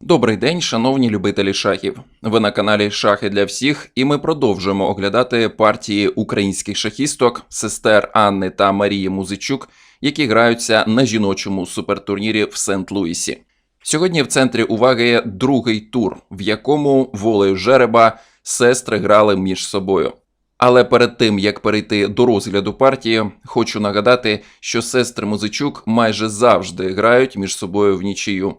Добрий день, шановні любителі шахів. Ви на каналі Шахи для всіх, і ми продовжуємо оглядати партії українських шахісток, сестер Анни та Марії Музичук, які граються на жіночому супертурнірі в Сент-Луісі. Сьогодні в центрі уваги другий тур, в якому волею жереба сестри грали між собою. Але перед тим як перейти до розгляду партії, хочу нагадати, що сестри Музичук майже завжди грають між собою в нічию.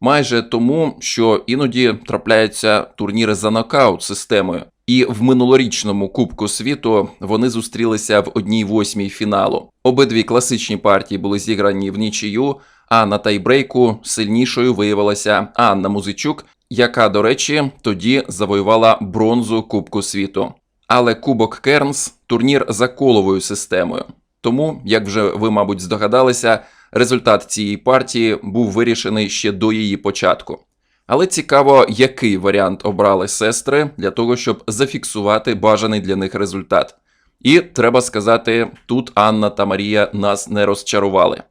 Майже тому, що іноді трапляються турніри за нокаут системою. І в минулорічному Кубку світу вони зустрілися в одній восьмій фіналу. Обидві класичні партії були зіграні в нічию, а на тайбрейку сильнішою виявилася Анна Музичук, яка, до речі, тоді завоювала бронзу Кубку світу. Але Кубок Кернс турнір за коловою системою. Тому, як вже ви, мабуть, здогадалися, результат цієї партії був вирішений ще до її початку. Але цікаво, який варіант обрали сестри для того, щоб зафіксувати бажаний для них результат. І треба сказати, тут Анна та Марія нас не розчарували.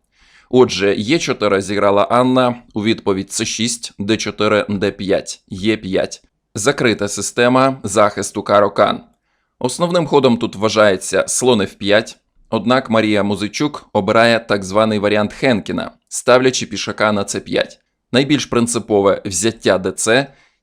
Отже, Е4 зіграла Анна у відповідь С6, Д4, Д5, Е5. Закрита система захисту Карокан. Основним ходом тут вважається слон F5, однак Марія Музичук обирає так званий варіант Хенкіна, ставлячи пішака на c5. Найбільш принципове взяття ДЦ,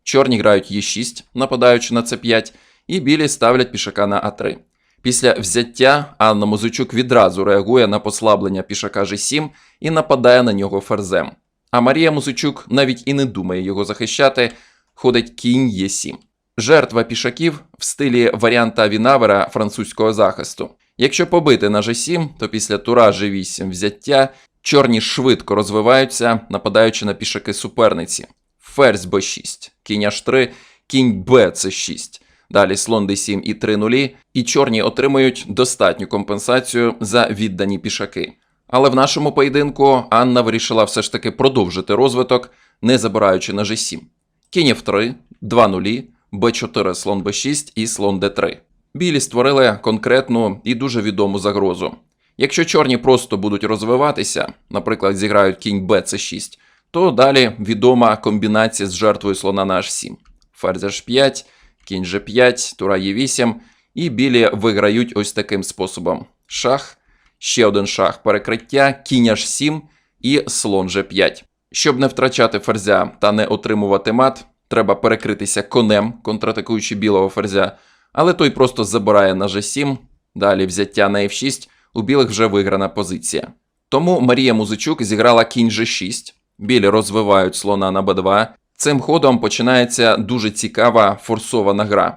чорні грають Е6, нападаючи на c5, і білі ставлять пішака на А3. Після взяття Анна Музичук відразу реагує на послаблення пішака G7 і нападає на нього ферзем. А Марія Музичук навіть і не думає його захищати, ходить кінь Е7. Жертва пішаків в стилі варіанта Вінавера французького захисту. Якщо побити на G7, то після тура G8 взяття чорні швидко розвиваються, нападаючи на пішаки суперниці. Ферзь b6, кінь h3, кінь b c6. Далі слон d7 і 3 нулі, і чорні отримують достатню компенсацію за віддані пішаки. Але в нашому поєдинку Анна вирішила все ж таки продовжити розвиток, не забираючи на G7. Кінь f3, 2 нулі, b4, слон b6 і слон d3. Білі створили конкретну і дуже відому загрозу. Якщо чорні просто будуть розвиватися, наприклад, зіграють кінь b c6, то далі відома комбінація з жертвою слона на h7. Ферзь h5, кінь g5, тура e8, і білі виграють ось таким способом: шах, ще один шах перекриття, кінь h7 і слон g5. Щоб не втрачати ферзя та не отримувати мат, треба перекритися конем, контратакуючи білого ферзя, але той просто забирає на g7, далі взяття на f6, у білих вже виграна позиція. Тому Марія Музичук зіграла кінь g6, білі розвивають слона на b2. Цим ходом починається дуже цікава форсована гра.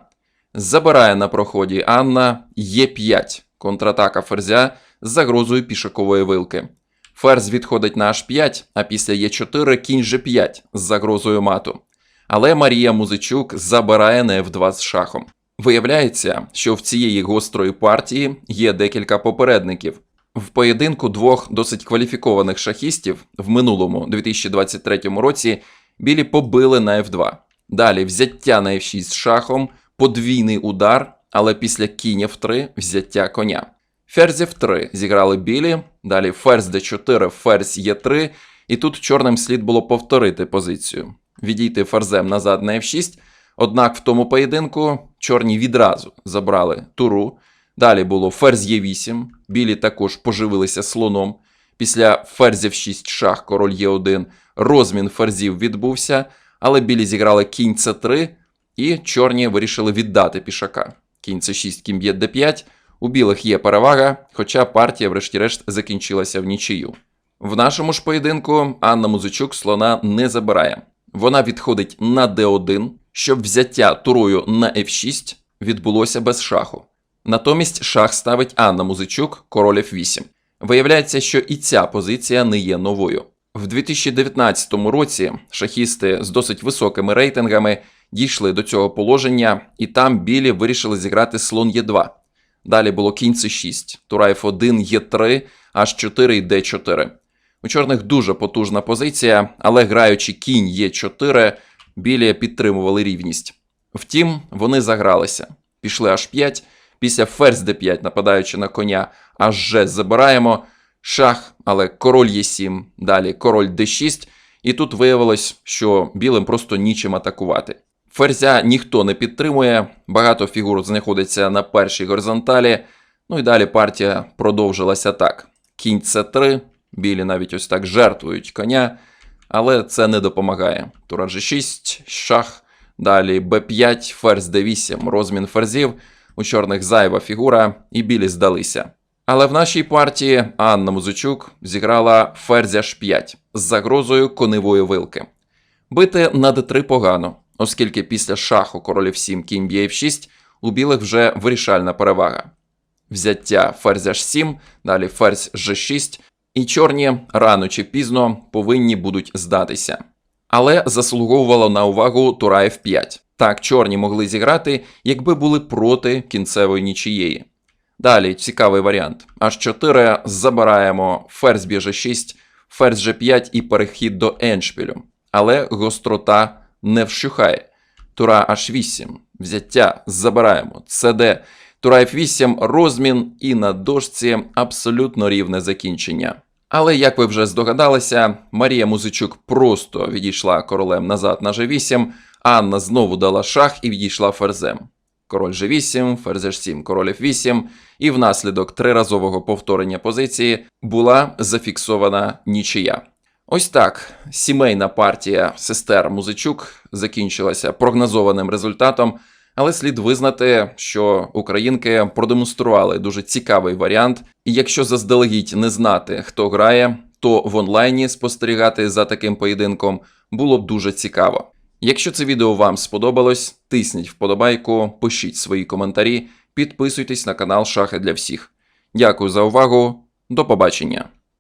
Забирає на проході Анна Е5, контратака ферзя з загрозою пішакової вилки. Ферзь відходить на h5, а після Е4 кінь g5 з загрозою мату. Але Марія Музичук забирає на f2 з шахом. Виявляється, що в цієї гострої партії є декілька попередників. В поєдинку двох досить кваліфікованих шахістів в минулому 2023 році білі побили на f2. Далі взяття на f6 з шахом, подвійний удар, але після кінь f3 взяття коня. Ферзь f3 зіграли білі, далі ферзь d4, ферзь e3, і тут чорним слід було повторити позицію. Відійти ферзем назад на f6, однак в тому поєдинку чорні відразу забрали туру. Далі було ферзь Е8, білі також поживилися слоном. Після ферзів 6 шах, король Е1, розмін ферзів відбувся, але білі зіграли кінь С3, і чорні вирішили віддати пішака. Кінь С6, кінь б'є Д5. У білих є перевага, хоча партія, врешті-решт, закінчилася в нічию. В нашому ж поєдинку Анна Музичук слона не забирає. Вона відходить на d1, щоб взяття турою на f6 відбулося без шаху. Натомість шах ставить Анна Музичук, король f8. Виявляється, що і ця позиція не є новою. В 2019 році шахісти з досить високими рейтингами дійшли до цього положення, і там білі вирішили зіграти слон Е2. Далі було кінь С6, тура F1, Е3, H4 і D4. У чорних дуже потужна позиція, але граючи кінь Е4, білі підтримували рівність. Втім, вони загралися. Пішли H5, після ферзь d5, нападаючи на коня, аж Ж забираємо. Шах, але король Е7, далі король d6, І тут виявилось, що білим просто нічим атакувати. Ферзя ніхто не підтримує, багато фігур знаходиться на першій горизонталі. Ну і далі партія продовжилася так: кінь С3, білі навіть ось так жертвують коня, але це не допомагає. Тура G6, шах, далі Б5, ферзь Д8, розмін ферзів, у чорних зайва фігура, і білі здалися. Але в нашій партії Анна Музичук зіграла ферзь H5 з загрозою коневої вилки. Бити на d3 погано, оскільки після шаху королів 7 кінь б'є f6 у білих вже вирішальна перевага. Взяття ферзь h7, далі ферзь g6, і чорні рано чи пізно повинні будуть здатися. Але заслуговувало на увагу тура f5. Так, чорні могли зіграти, якби були проти кінцевої нічиєї. Далі цікавий варіант. H4 забираємо ферзь б'є g6, ферзь g5 і перехід до еншпілю. Але гострота не вщухає. Тура h8, взяття забираємо, cd, тура f8, розмін і на дошці абсолютно рівне закінчення. Але як ви вже здогадалися, Марія Музичук просто відійшла королем назад на g8, Анна знову дала шах і відійшла ферзем. Король G8, ферзь H7, король F8, і внаслідок триразового повторення позиції була зафіксована нічия. Ось так сімейна партія сестер Музичук закінчилася прогнозованим результатом, але слід визнати, що українки продемонстрували дуже цікавий варіант, і якщо заздалегідь не знати, хто грає, то в онлайні спостерігати за таким поєдинком було б дуже цікаво. Якщо це відео вам сподобалось, тисніть вподобайку, пишіть свої коментарі, підписуйтесь на канал Шахи для всіх. Дякую за увагу, до побачення!